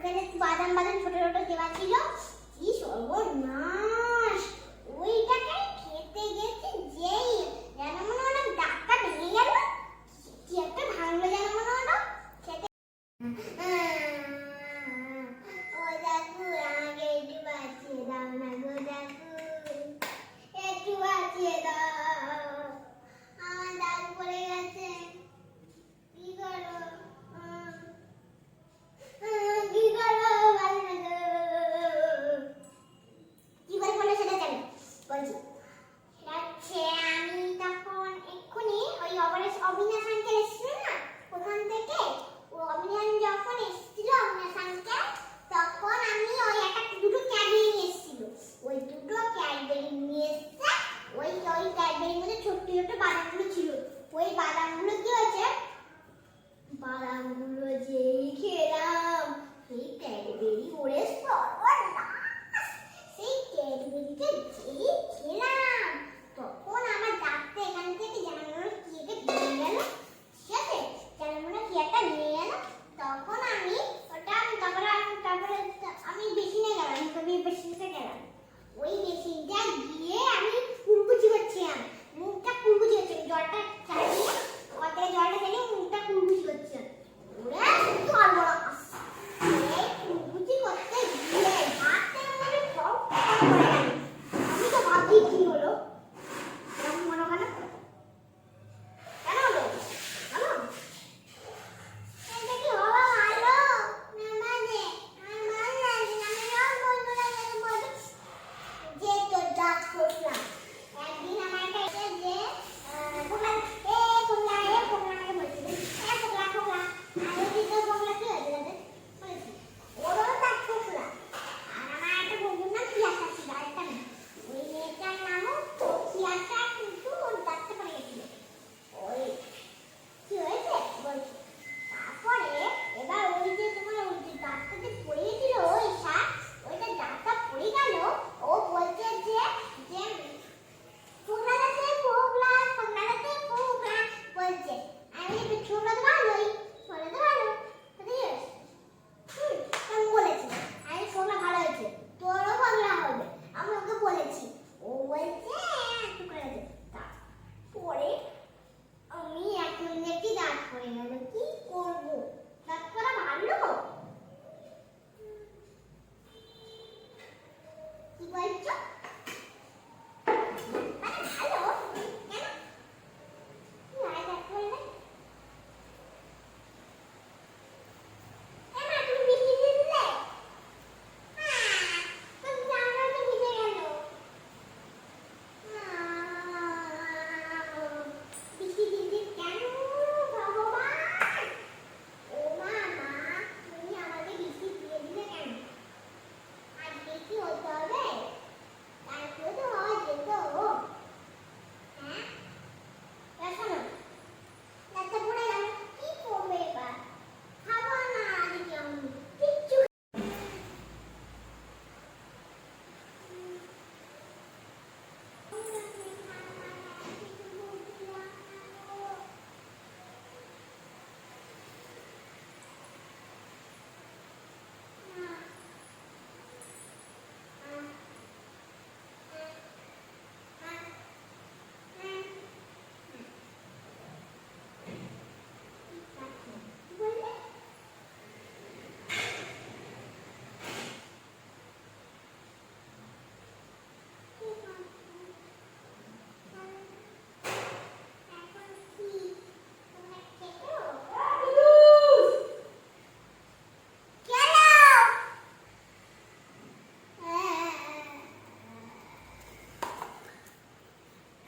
ওখানে বাদাম বাদাম ছোট ছোট দেওয়া ছিল। কি সর্বনাশ!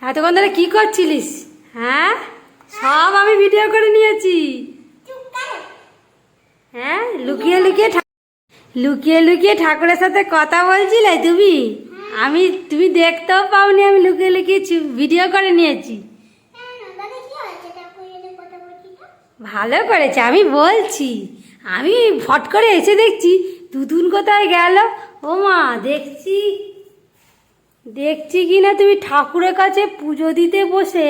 এতক্ষণ ধরে কি করছিলিস? হ্যাঁ? সব আমি ভিডিও করে নিয়েছি। হ্যাঁ? লুকিয়ে লুকিয়ে লুকিয়ে লুকিয়ে ঠাকুরের সাথে কথা বলছিলে তুমি? আমি, তুমি দেখতেও পাওনি আমি লুকিয়ে লুকিয়ে ভিডিও করে নিয়েছি। ভালো করেছে, আমি বলছি। আমি ফট করে এসে দেখছি, দুদুন কোথায় গেল? ও মা দেখছি দেখছি কি না তুমি ঠাকুরের কাছে পুজো দিতে বসে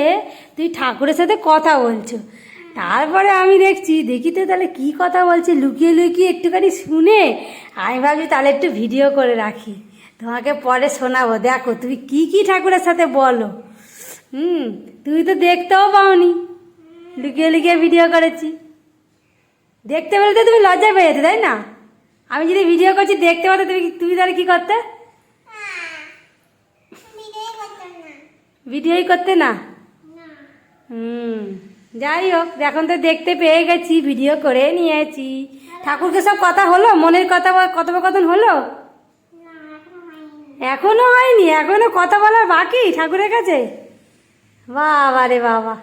তুই ঠাকুরের সাথে কথা বলছো। তারপরে আমি দেখছি, দেখি তো তাহলে কি কথা বলছে, লুকিয়ে লুকিয়ে একটুখানি শুনে আমি ভাবছি তাহলে একটু ভিডিও করে রাখি। তোমাকে পরে শোনাবো। দেখো, তুমি কি কি ঠাকুরের সাথে বলো। হুম, তুমি তো দেখতেও পাওনি। লুকিয়ে লুকিয়ে ভিডিও করেছি। দেখতে পেলে তো তুমি লজ্জা পেয়ে যেতে, তাই না? আমি যদি ভিডিও করছি, দেখতে পাতো তুমি তুমি তাহলে কী করতে? ভিডিওই করতে না? হুম। যাই হোক এখন তো দেখতে পেয়ে গেছি ভিডিও করে নিয়েছি। ঠাকুরকে সব কথা হলো? মনের কথা কথোপকথন হলো? এখনও হয়নি। এখনও কথা বলার বাকি ঠাকুরের কাছে? বাবা রে বাবা।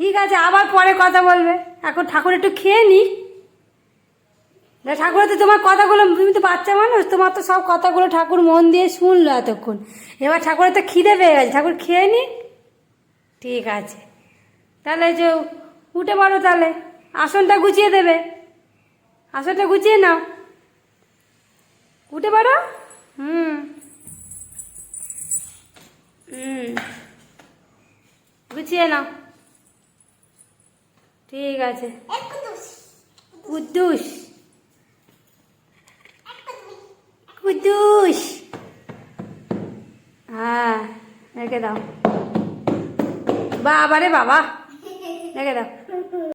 ঠিক আছে আবার পরে কথা বলবে। এখন ঠাকুর একটু খেয়ে নি ঠাকুর তো তোমার কথাগুলো তুমি তো বাচ্চা মানুষ তোমার তো সব কথাগুলো ঠাকুর মন দিয়ে শুনলো এতক্ষণ। এবার ঠাকুরের তো খিদে পেয়ে গেছে ঠাকুর খেয়ে নি? ঠিক আছে। তাহলে যে উঠে পড়ো তাহলে আসনটা গুছিয়ে দেবে। আসনটা গুছিয়ে নাও। উঠে পড়ো। হুম। হুম। গুছিয়ে নাও। ঠিক আছে। কুদ্দুস একটু দুই কুদ্দুস। হ্যাঁ রেখে দাও। বাবা রে বাবা। রেখে দাও।